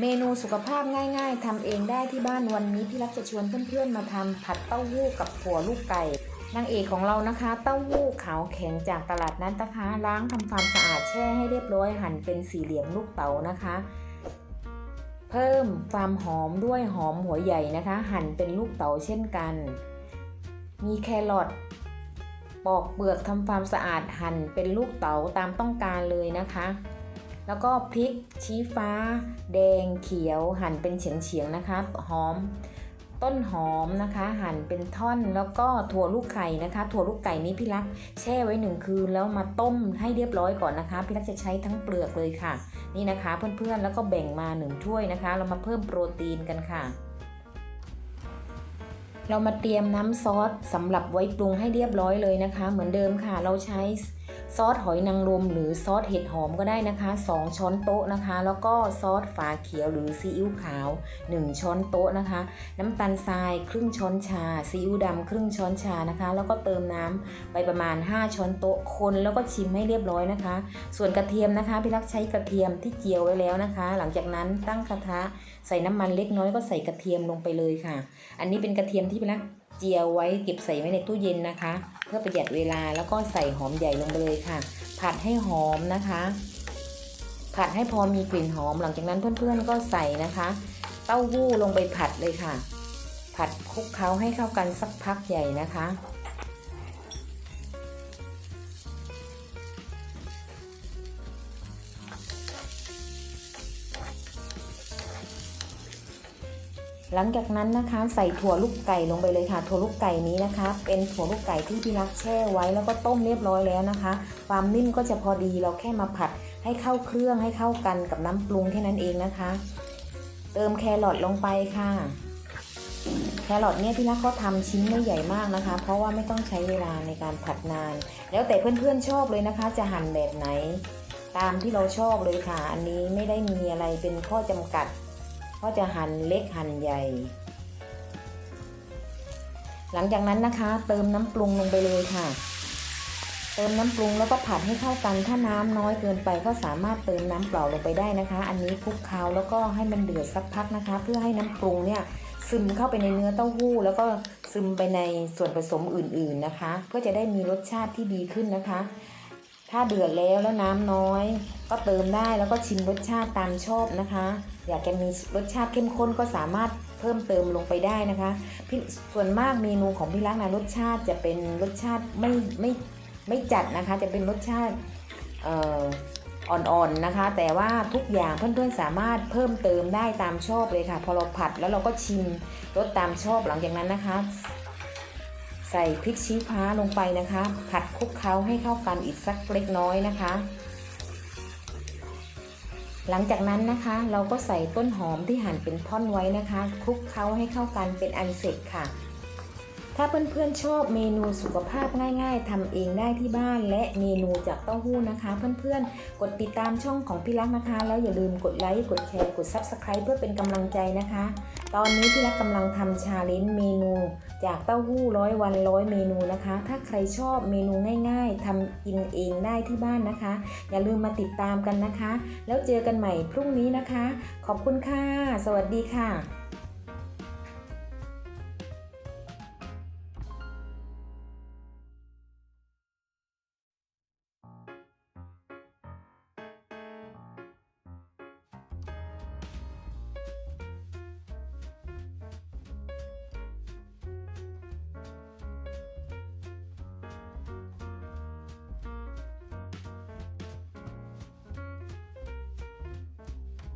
เมนูสุขภาพง่าย ๆทำเองได้ที่บ้านวันนี้พี่รักจะชวนเพื่อนๆมาทำผัดเต้าหู้กับถั่วลูกไก่นางเอกของเรานะคะ เต้าหู้ขาวแข็งจากตลาดนัดนะคะ ล้างทำความสะอาดแช่ให้เรียบร้อยหั่นเป็นสี่เหลี่ยมลูกเต๋านะคะ เพิ่มความหอมด้วยหอมหัวใหญ่นะคะ หั่นเป็นลูกเต๋าเช่นกัน มีแครอทปอกเปลือกทำความสะอาดหั่นเป็นลูกเต๋าตามต้องการเลยนะคะ แล้วก็พริกชี้ฟ้า แดงเขียวหั่นเป็นเฉียงๆนะคะหอม ต้นหอมนะคะ หั่นเป็นท่อนแล้วก็ถั่วลูกไข่นะคะ ถั่วลูกไก่นี้พี่รักแช่ไว้หนึ่งคืนแล้วมาต้มให้เรียบร้อยก่อนนะคะพี่รักจะใช้ทั้งเปลือกเลยค่ะ นี่นะคะเพื่อนๆแล้วก็แบ่งมาหนึ่งถ้วยนะคะ เรามาเพิ่มโปรตีนกันค่ะเรามาเตรียมน้ำซอสสำหรับไว้ปรุงให้เรียบร้อยเลยนะคะ เหมือนเดิมค่ะเราใช้ ซอสหอยนางรมหรือซอสเห็ดหอมก็ได้นะคะ 2 ช้อนโต๊ะนะคะ แล้วก็ซอสฝาเขียวหรือซีอิ๊วขาว 1 ช้อนโต๊ะนะคะ น้ำตาลทรายครึ่งช้อนชาซีอิ๊วดำครึ่งช้อนชานะคะ แล้วก็เติมน้ำไปประมาณ 5 ช้อนโต๊ะคนแล้วก็ชิมให้เรียบร้อยนะคะ ส่วนกระเทียมนะคะพี่รักใช้กระเทียมที่เจียวไว้แล้วนะคะ หลังจากนั้นตั้งกระทะใส่น้ำมันเล็กน้อยก็ใส่กระเทียมลงไปเลยค่ะ อันนี้เป็นกระเทียมที่พี่รัก เจียวไว้เก็บใส่ไว้ในตู้เย็นนะคะ เพื่อประหยัดเวลาแล้วก็ใส่หอมใหญ่ลงไปเลยค่ะ ผัดให้หอมนะคะ ผัดให้พอมีกลิ่นหอม หลังจากนั้นเพื่อนๆก็ใส่นะคะ เต้าหู้ลงไปผัดเลยค่ะ ผัดคลุกเคล้าให้เข้ากันสักพักใหญ่นะคะ หลังจากนั้นนะคะใส่ถั่วลูกไก่ลงไปเลยค่ะ ถั่วลูกไก่นี้นะคะ เป็นถั่วลูกไก่ที่พี่รักแช่ไว้แล้วก็ต้มเรียบร้อยแล้วนะคะ ความนิ่มก็จะพอดีเราแค่มาผัดให้เข้าเครื่องให้เข้ากันกับน้ำปรุงแค่นั้นเองนะคะ เติมแครอทลงไปค่ะ แครอทเนี่ยพี่รักก็ทำชิ้นไม่ใหญ่มากนะคะ เพราะว่าไม่ต้องใช้เวลาในการผัดนาน แล้วแต่เพื่อนๆชอบเลยนะคะ จะหั่นแบบไหน ตามที่เราชอบเลยค่ะ อันนี้ไม่ได้มีอะไรเป็นข้อจำกัด ก็จะหั่นเล็กหั่นใหญ่ หลังจากนั้นนะคะ เติมน้ำปรุงลงไปเลยค่ะ เติมน้ำปรุงแล้วก็ผัดให้เข้ากัน ถ้าน้ำน้อยเกินไปก็สามารถเติมน้ำเปล่าลงไปได้นะคะ อันนี้คลุกเคล้าแล้วก็ให้มันเดือดสักพักนะคะ เพื่อให้น้ำปรุงเนี่ยซึมเข้าไปในเนื้อเต้าหู้ แล้วก็ซึมไปในส่วนผสมอื่น ๆนะคะ เพื่อจะได้มีรสชาติที่ดีขึ้นนะคะ ถ้าเดือดแล้วแล้วน้ำน้อย ก็เติมได้แล้วก็ชิมรสชาติตามชอบนะคะ อยากจะมีรสชาติเข้มข้นก็สามารถเพิ่มเติมลงไปได้นะคะพี่ส่วนมากเมนูของพี่รักนะรสชาติจะเป็นรสชาติไม่ไม่ไม่จัดนะคะ จะเป็นรสชาติอ่อนๆนะคะ แต่ว่าทุกอย่างเพื่อนๆสามารถเพิ่มเติมได้ตามชอบเลยค่ะ พอเราผัดแล้วเราก็ชิมรสตามชอบหลังจากนั้นนะคะ ใส่พริกชี้ฟ้าลงไปนะคะ ผัดคลุกเคล้าให้เข้ากันอีกสักเล็กน้อยนะคะ หลังจากนั้นนะคะ เราก็ใส่ต้นหอมที่หั่นเป็นท่อนไว้นะคะคลุกเคล้าให้เข้ากันเป็นอันเสร็จค่ะ ถ้าเพื่อนๆชอบเมนูสุขภาพง่ายๆทำเองได้ที่บ้าน และเมนูจากเต้าหู้นะคะ เพื่อนๆ กดติดตามช่องของพี่รักนะคะ แล้วอย่าลืมกดไลค์กดแชร์กด Subscribe เพื่อเป็นกำลังใจนะคะ ตอนนี้พี่รักกำลังทำชาเลนจ์เมนู จากเต้าหู้ร้อยวันร้อยเมนูนะคะ ถ้าใครชอบเมนูง่ายๆทำกินเองได้ที่บ้านนะคะ อย่าลืมมาติดตามกันนะคะ แล้วเจอกันใหม่พรุ่งนี้นะคะ ขอบคุณค่ะ สวัสดีค่ะ